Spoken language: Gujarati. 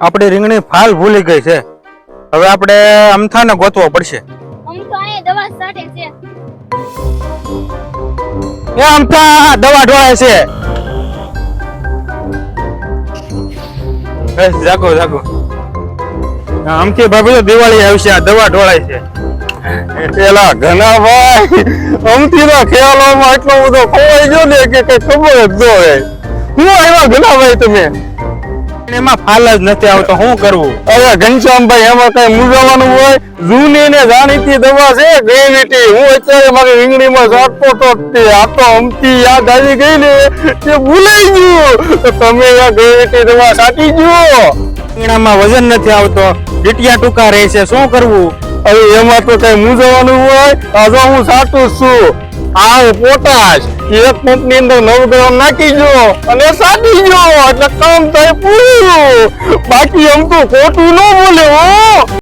આપણી રીંગણી ફાલ ભૂલી ગઈ છે. હવે આપણે અમથાને ગોતવો પડશે. એ અમથા દવા ઢોળાય છે. બસ જાગો જાગો. અમથી ભાભી તો દિવાળી આવશે આ દવા ઢોળાય છે. પેલા ઘણા ભાઈ અમથી ના ખ્યાલોમાં એટલો બધો ખોવાઈ ગયો ને કે કઈ ખબર જ ન હોય. હું આવ્યા ઘણા ભાઈ તમે? એમાં ફાલ જ નથી આવતો. શું કરવું? અરે ઘનશ્યામભાઈ એમાં કઈ મૂંઝાવાનું હોય? જૂની ને જાણીતી દવા છે? ગ્રેવિટી હું અત્યારે મારી રીંગણીમાં સાટતો તો તે આ તો અમથી યાદ આવી ગઈ ને એ ભૂલાઈ ગયું. તો તમે આ ગ્રેવિટી દવા સાટી ગયો. રીંગણામાં વજન નથી આવતો. ડીટિયા ટૂંકા રહે છે. શું કરવું? હવે એમાં તો કઈ મૂંઝાવાનું હોય? આજો હું સાટું છું. આ પોટાશ. એક પંપની અંદર નવ ગ્રામ નાખી જો અને સાચી જો. એટલે કામ થાય પૂરું. બાકી અમ તો ખોટું ન બોલે હો.